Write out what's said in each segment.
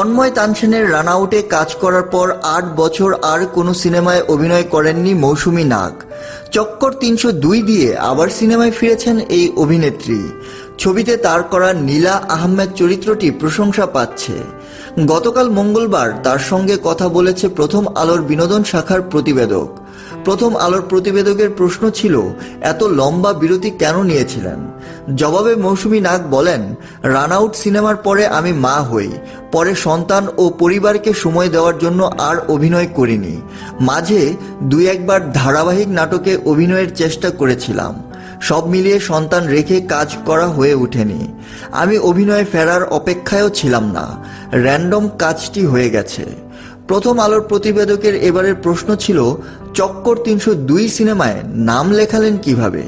তন্ময় তানসেনের রানআউটে কাজ করার পর আট বছর আর কোনো সিনেমায় অভিনয় করেননি মৌসুমী নাগ। চক্কর তিনশো দুই দিয়ে আবার সিনেমায় ফিরেছেন এই অভিনেত্রী। ছবিতে তার করা নীলা আহমেদ চরিত্রটি প্রশংসা পাচ্ছে। গতকাল মঙ্গলবার তার সঙ্গে কথা বলেছে প্রথম আলোর বিনোদন শাখার প্রতিবেদক। প্রথম আলোর প্রতিবেদকের প্রশ্ন ছিল, এত লম্বা বিরতি কেন নিয়েছিলেন? জবাবে মৌসুমি নাগ বলেন, রান আউট সিনেমার পরে আমি মা হই, পরে সন্তান ও পরিবারকে সময় দেওয়ার জন্য আর অভিনয় করিনি। মাঝে দুই একবার ধারাবাহিক নাটকে অভিনয়ের চেষ্টা করেছিলাম। সব মিলিয়ে সন্তান রেখে কাজ করা হয়ে ওঠেনি। আমি অভিনয়ে ফেরার অপেক্ষায়ও ছিলাম না। র্যান্ডম কাজটি হয়ে গেছে। প্রথম আলোর প্রতিবেদকের এবারের প্রশ্ন ছিল চক্কর তিনশো দুই সিনেমায় নাম লেখালেন কীভাবে?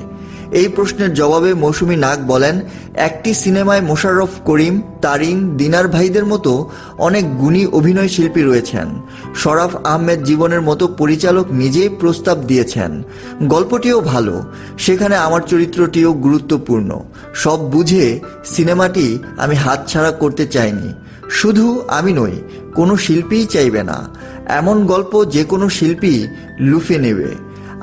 এই প্রশ্নের জবাবে মৌসুমী নাগ বলেন, একটি সিনেমায় মোশাররফ করিম, তারিন, দিনার ভাইদের মতো অনেক গুণী অভিনয় শিল্পী রয়েছেন। শরাফ আহমেদ জীবনের মতো পরিচালক নিজেই প্রস্তাব দিয়েছেন। গল্পটিও ভালো, সেখানে আমার চরিত্রটিও গুরুত্বপূর্ণ। সব বুঝে সিনেমাটি আমি হাতছাড়া করতে চাইনি। শুধু আমি নই, কোনো শিল্পীই চাইবে না। এমন গল্প যে কোনো শিল্পী লুফে নেবে।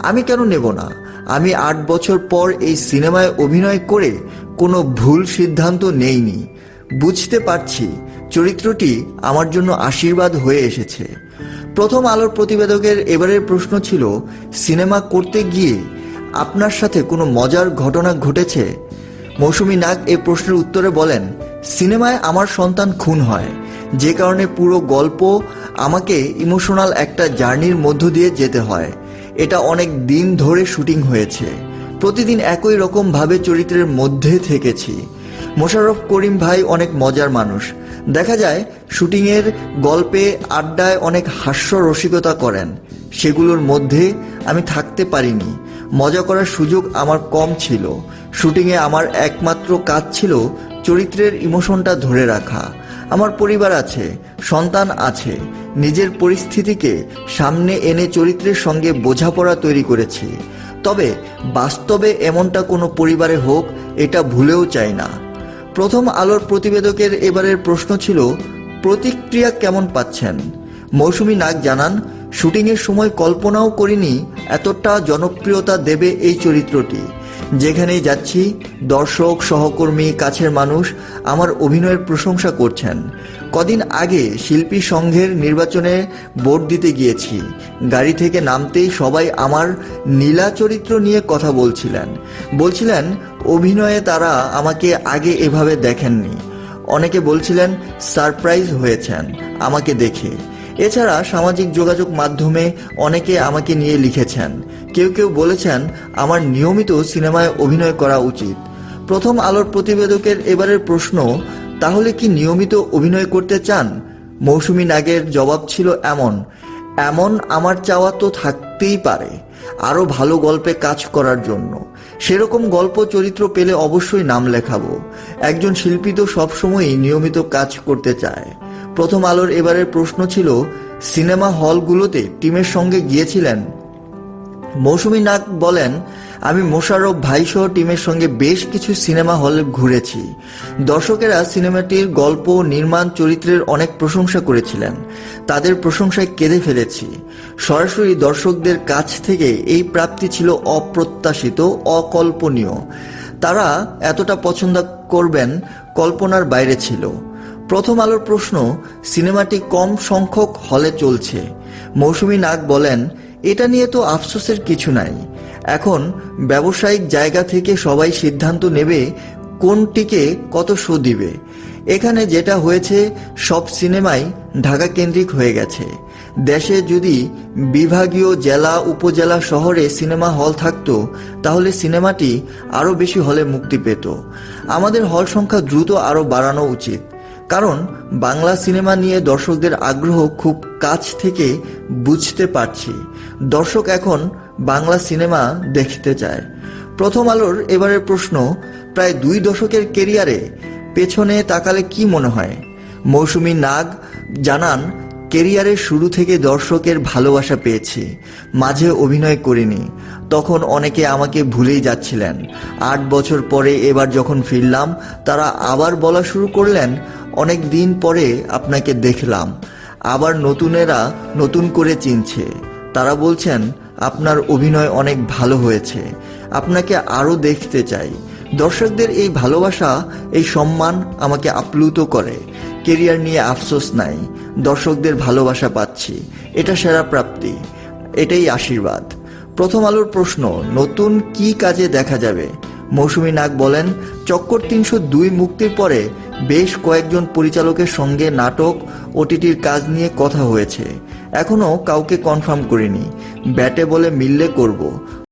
আমি কেন নেব না? আমি আট বছর পর এই সিনেমায় অভিনয় করে কোনো ভুল সিদ্ধান্ত নেইনি। বুঝতে পারছি, চরিত্রটি আমার জন্য আশীর্বাদ হয়ে এসেছে। প্রথম আলোর প্রতিবেদকের এবারের প্রশ্ন ছিল, সিনেমা করতে গিয়ে আপনার সাথে কোনো মজার ঘটনা ঘটেছে? মৌসুমী নাগ এ প্রশ্নের উত্তরে বলেন, সিনেমায় আমার সন্তান খুন হয়। যে কারণে পুরো গল্প আমাকে ইমোশনাল একটা জার্নির মধ্য দিয়ে যেতে হয়। এটা অনেক দিন ধরে শুটিং হয়েছে। প্রতিদিন একই রকম ভাবে চরিত্রের মধ্যে থেকেছি। মোশাররফ করিম ভাই অনেক মজার মানুষ। দেখা যায়, শুটিংয়ের গল্পে আড্ডায় অনেক হাস্য রসিকতা করেন। সেগুলোর মধ্যে আমি থাকতে পারিনি। মজা করার সুযোগ আমার কম ছিল। শুটিংয়ে আমার একমাত্র কাজ ছিল চরিত্রের ইমোশনটা ধরে রাখা। আমার পরিবার আছে, সন্তান আছে, নিজের পরিস্থিতিকে সামনে এনে চরিত্রের সঙ্গে বোঝাপড়া তৈরি করেছি। তবে বাস্তবে এমনটা কোনো পরিবারে হোক, এটা ভুলেও চাই না। প্রথম আলোর প্রতিবেদকের এবারের প্রশ্ন ছিল, প্রতিক্রিয়া কেমন পাচ্ছেন? মৌসুমী নাগ জানান, শুটিংয়ের সময় কল্পনাও করিনি এতটা জনপ্রিয়তা দেবে এই চরিত্রটি। যেখানেই যাচ্ছি, দর্শক, সহকর্মী, কাছের মানুষ আমার অভিনয়ের প্রশংসা করছেন। কদিন আগে শিল্পী সংঘের নির্বাচনে ভোট দিতে গিয়েছি। গাড়ি থেকে নামতেই সবাই আমার নীলা চরিত্র নিয়ে কথা বলছিলেন। বলছিলেন, অভিনয়ে তারা আমাকে আগে এভাবে দেখেননি। অনেকে বলছিলেন, সারপ্রাইজ হয়েছেন, আমাকে দেখে। এছাড়া সামাজিক যোগাযোগ মাধ্যমে অনেকে আমাকে নিয়ে লিখেছেন। কেউ কেউ বলেছেন, আমার নিয়মিত সিনেমায় অভিনয় করা উচিত। প্রথম আলোর প্রতিবেদকের এবারের প্রশ্ন, তাহলে কি নিয়মিত অভিনয় করতে চান? মৌসুমী নাগের জবাব ছিল এমন এমন আমার চাওয়া তো থাকতেই পারে, আরও ভালো গল্পে কাজ করার জন্য। সেরকম গল্প চরিত্র পেলে অবশ্যই নাম লেখাবো। একজন শিল্পী তো সবসময়ই নিয়মিত কাজ করতে চায়। প্রথম আলোর এবারের প্রশ্ন ছিল, সিনেমা হলগুলোতে টিমের সঙ্গে গিয়েছিলেন। মৌসুমী নাগ বলেন, আমি মোশাররফ ভাইসহ টিমের সঙ্গে বেশ কিছু সিনেমা হলে ঘুরেছি। দর্শকেরা সিনেমাটির গল্প, নির্মাণ, চরিত্রের অনেক প্রশংসা করেছিলেন। তাদের প্রশংসায় কেঁদে ফেলেছি। সরাসরি দর্শকদের কাছ থেকে এই প্রাপ্তি ছিল অপ্রত্যাশিত, অকল্পনীয়। তারা এতটা পছন্দ করবেন কল্পনার বাইরে ছিল। প্রথম আলোর প্রশ্ন, সিনেমাটি কম সংখ্যক হলে চলছে। মৌসুমী নাগ বলেন, এটা নিয়ে তো আফসোসের কিছু নাই। এখন ব্যবসায়িক জায়গা থেকে সবাই সিদ্ধান্ত নেবে কোনটিকে কত শো দিবে। এখানে যেটা হয়েছে, সব সিনেমাই ঢাকা কেন্দ্রিক হয়ে গেছে। দেশে যদি বিভাগীয় জেলা, উপজেলা শহরে সিনেমা হল থাকতো, তাহলে সিনেমাটি আরও বেশি হলে মুক্তি পেত। আমাদের হল সংখ্যা দ্রুত আরও বাড়ানো উচিত। কারণ বাংলা সিনেমা নিয়ে দর্শকদের আগ্রহ খুব কাছ থেকে বুঝতে পারছি। দর্শক এখন বাংলা সিনেমা দেখতে চায়। প্রথম আলোর এবারের প্রশ্ন, প্রায় দুই দশকের কেরিয়ারে পেছনে তাকালে কি মনে হয়? মৌসুমী নাগ জানান কেরিয়ারের শুরু থেকে দর্শকের ভালোবাসা পেয়েছি, মাঝে অভিনয় করিনি। তখন অনেকে আমাকে ভুলেই যাচ্ছিলেন। আট বছর পরে এবার যখন ফিরলাম, তারা আবার বলা শুরু করলেন, অনেক দিন পরে আপনাকে দেখলাম। আবার নতুনেরা নতুন করে চিনছে। তারা বলছেন, আপনার অভিনয় অনেক ভালো হয়েছে। আপনাকে আরও দেখতে চাই। দর্শকদের এই ভালোবাসা, এই সম্মান আমাকে আপ্লুত করে। কেরিয়ার নিয়ে আফসোস নাই, দর্শকদের ভালোবাসা পাচ্ছি, এটা সেরা প্রাপ্তি, এটাই আশীর্বাদ। প্রথম আলোর প্রশ্ন, নতুন কি কাজে দেখা যাবে? মৌসুমী নাগ বলেন, চক্কর তিনশো দুই মুক্তির পরে বেশ কয়েকজন পরিচালকের সঙ্গে নাটক, ওটিটির কাজ নিয়ে কথা হয়েছে। এখনও কাউকে কনফার্ম করিনি, ব্যাটে বলে মিললে করব